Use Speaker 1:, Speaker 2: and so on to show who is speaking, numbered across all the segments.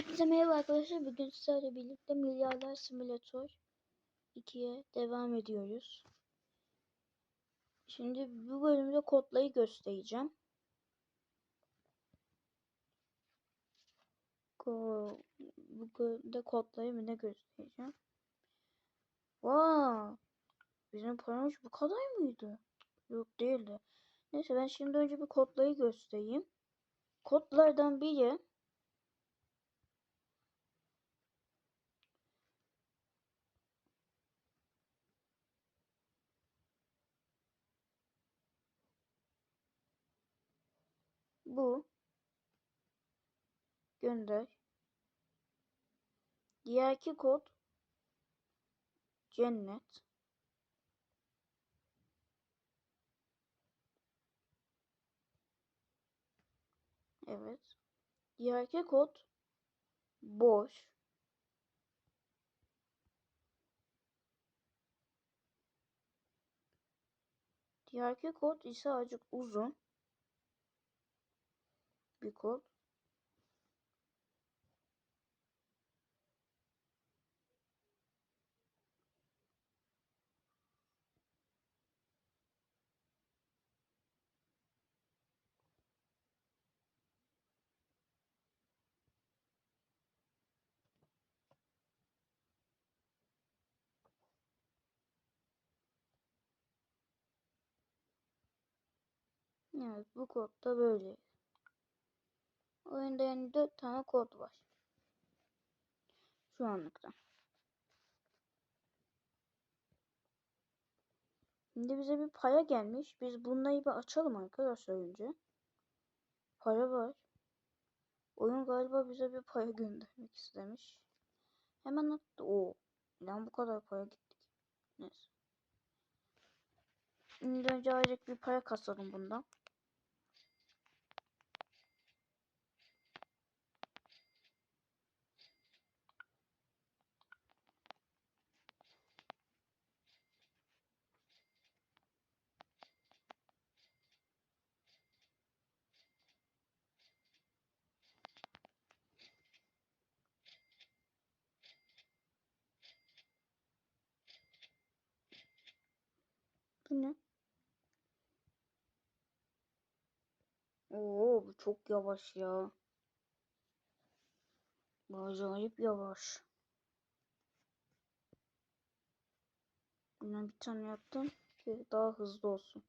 Speaker 1: Hepinize merhaba arkadaşlar. Bugün sizlerle birlikte Milyarlar Simülatör 2'ye devam ediyoruz. Şimdi bu bölümde kodlayı göstereceğim. Bu bölümde kodlayı mı ne göstereceğim? Vaa! Bizim paramız bu kadar mıydı? Yok değildi. Neyse ben şimdi önce bir kodlayı göstereyim. Kodlardan biri Bu. Gönder. Diğerki kod. Cennet. Evet. Diğerki kod. Boş. Diğerki kod ise azıcık uzun bir kod. Evet bu kod da böyle. Oyunda yani 4 tane kod var. Şu anlıkta. Şimdi bize bir paya gelmiş. Biz bunları bir açalım arkadaşlar önce. Para var. Oyun galiba bize bir paya göndermek istemiş. Hemen attı. Oo. Neden bu kadar para gittik? Neyse. Şimdi önce ayrıca bir para kasalım bundan. Bu ne? Oo bu çok yavaş ya. Bu acayip yavaş. Bundan bir tane yaptım ki daha hızlı olsun.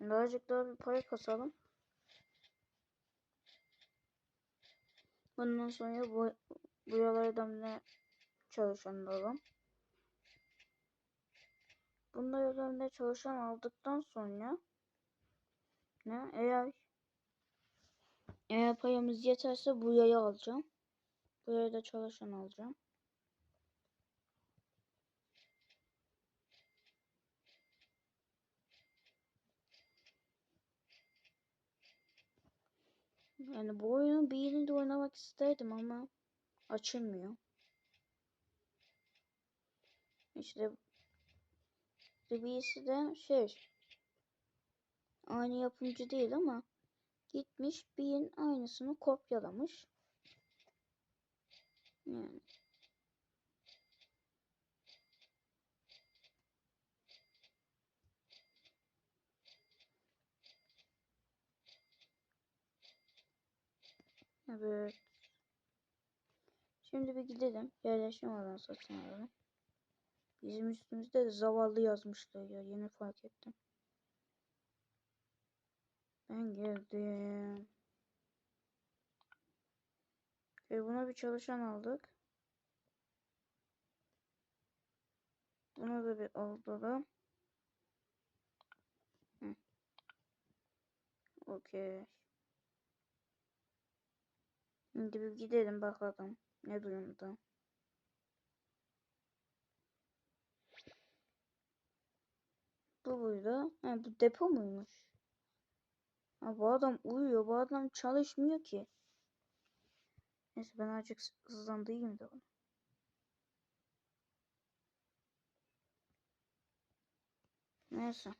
Speaker 1: Birazcık daha bir para kasalım. Bundan sonra bu buralardan ne çalışan alalım. Bunlar üzerinde çalışan aldıktan sonra ne eğer eğer payımız yeterse bu yayı alacağım. Buraya da çalışan alacağım. Yani bu oyunun bir yerinde oynamak isterdim ama açılmıyor. İşte birisi de şey aynı yapımcı değil ama gitmiş birinin aynısını kopyalamış. Yani. Evet. Şimdi bir gidelim. Yerleşim alanı satın alalım. Bizim üstümüzde de zavallı yazmışlar ya. Yeni fark ettim. Ben geldim. Ve buna bir çalışan aldık. Buna da bir alalım. Okey. Şimdi bir gidelim bakalım ne durumda. Bu burada. Ha, bu depo muymuş? Ha, bu adam uyuyor. Bu adam çalışmıyor ki. Neyse ben azıcık hızlandırayım da onu. Neyse.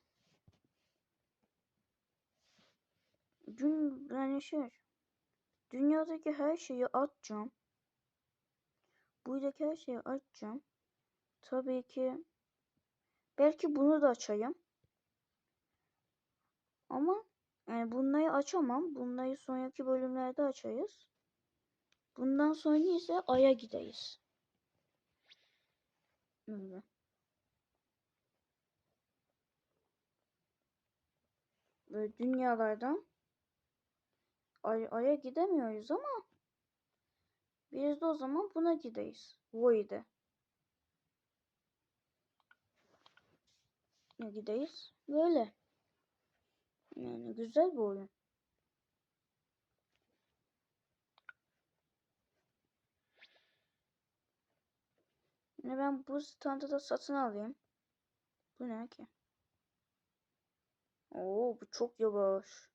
Speaker 1: Dün yani şey dünyadaki her şeyi atacağım. Buradaki her şeyi açacağım. Tabii ki belki bunu da açayım. Ama yani bunları açamam. Bunları sonraki bölümlerde açarız. Bundan sonra ise Ay'a gideriz. Öyle. Böyle dünyalardan Ay, Ay'a gidemiyoruz ama biz de o zaman buna gideriz. Void'e. Ne gideriz? Böyle. Yani güzel bir oyun. Yani ben bu standı da satın alayım. Bu ne ki? Oo bu çok yavaş.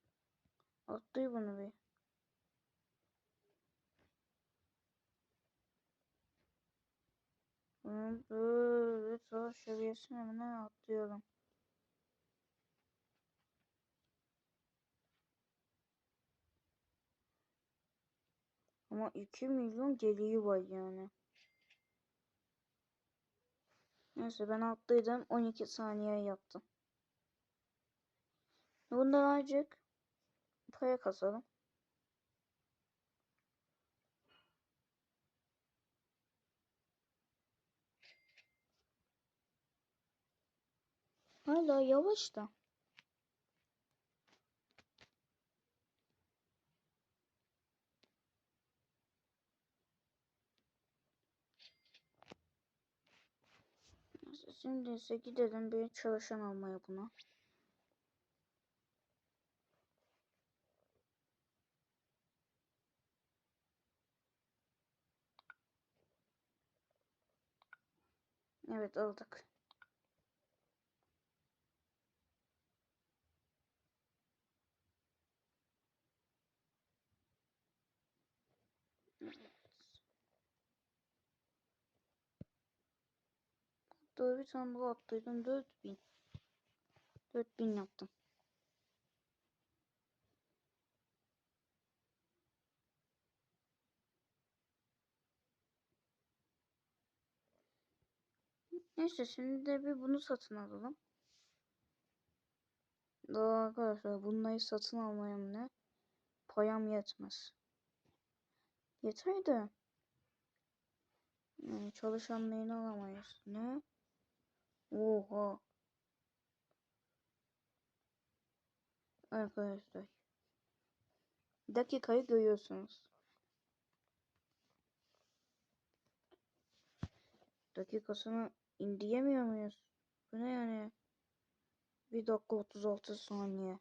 Speaker 1: Atlıyor bunu bir. Bunun böyle zor seviyesine mi ne atlıyorum. Ama 2 milyon geliği var yani. Neyse ben attıydım 12 saniye yaptım. Bundan azıcık para kasalım. Hala yavaş da. Neyse, Şimdi ise gidelim bir çalışan almaya buna. Evet aldık. Hatta bir tane daha attıydım 4000. 4000 yaptım. Neyse şimdi de bir bunu satın alalım. Daha arkadaşlar bunları satın almaya ne? Payam yetmez. Yeter de. Yani çalışanlarını alamayız. Ne? Oha. Arkadaşlar. Dakikayı görüyorsunuz. Dakikasını indiremiyor muyuz? Bu ne yani? 1 dakika 36 saniye.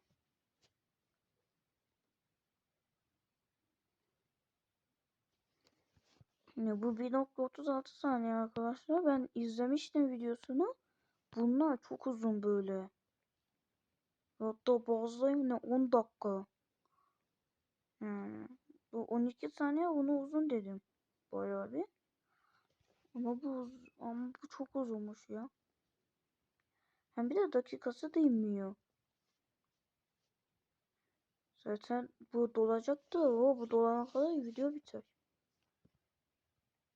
Speaker 1: Yani bu 1.36 saniye arkadaşlar. Ben izlemiştim videosunu. Bunlar çok uzun böyle. Hatta bazıları ne 10 dakika. Hmm. Bu 12 saniye onu uzun dedim. Bayağı bir. Ama bu ama bu çok uzunmuş ya. Hem bir de dakikası da inmiyor. Zaten bu dolacaktı. O bu dolana kadar video biter.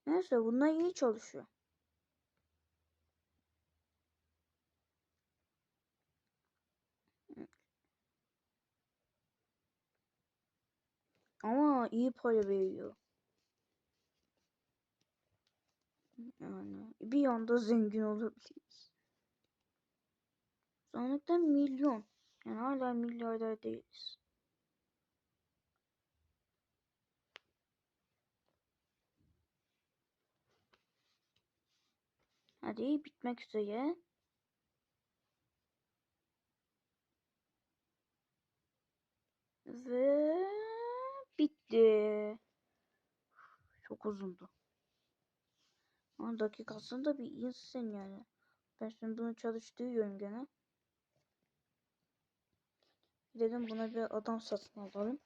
Speaker 1: Neyse bunlar iyi çalışıyor. Ama iyi para veriyor. Yani bir anda zengin olabiliriz. Sonuçta milyon. Yani hala milyarder değiliz. Hadi bitmek üzere. Ve bitti. Çok uzundu. Ama dakikasında bir insin yani. Ben şimdi bunu çalıştırıyorum gene. Dedim buna bir adam satın alalım.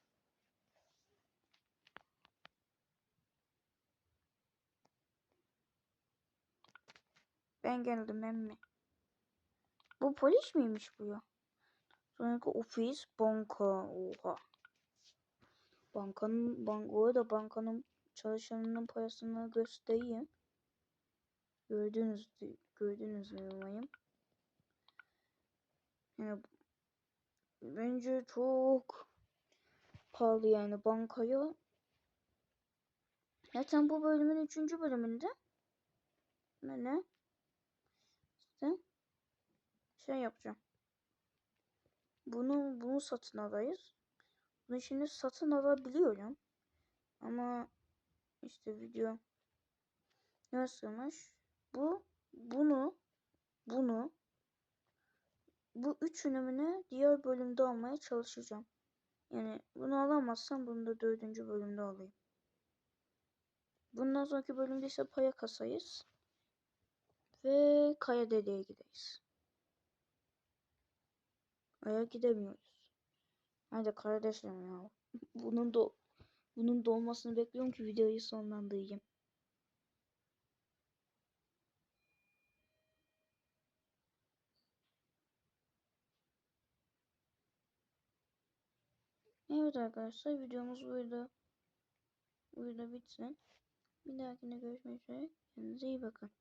Speaker 1: Ben geldim emmi. Bu polis miymiş bu ya? Sonraki ofis, banka. Oha. Bankanın bank bu arada bankanın çalışanının parasını göstereyim. Gördünüz gördünüz mü umarım. Yani bence çok pahalı yani bankaya. Zaten bu bölümün üçüncü bölümünde ne? İşte şey yapacağım. Bunu bunu satın alayız. Bunu şimdi satın alabiliyorum. Ama işte video nasılmış? Bu bunu bunu bu üç ürünümünü diğer bölümde almaya çalışacağım. Yani bunu alamazsam bunu da dördüncü bölümde alayım. Bundan sonraki bölümde ise paya kasayız. Ve kaya deliğe gideriz. Aya gidemiyoruz. Hadi kardeşim ya. Bunun da bunun dolmasını bekliyorum ki videoyu sonlandırayım. Evet arkadaşlar videomuz burada burada bitsin. Bir dahakine görüşmek üzere. Kendinize iyi bakın.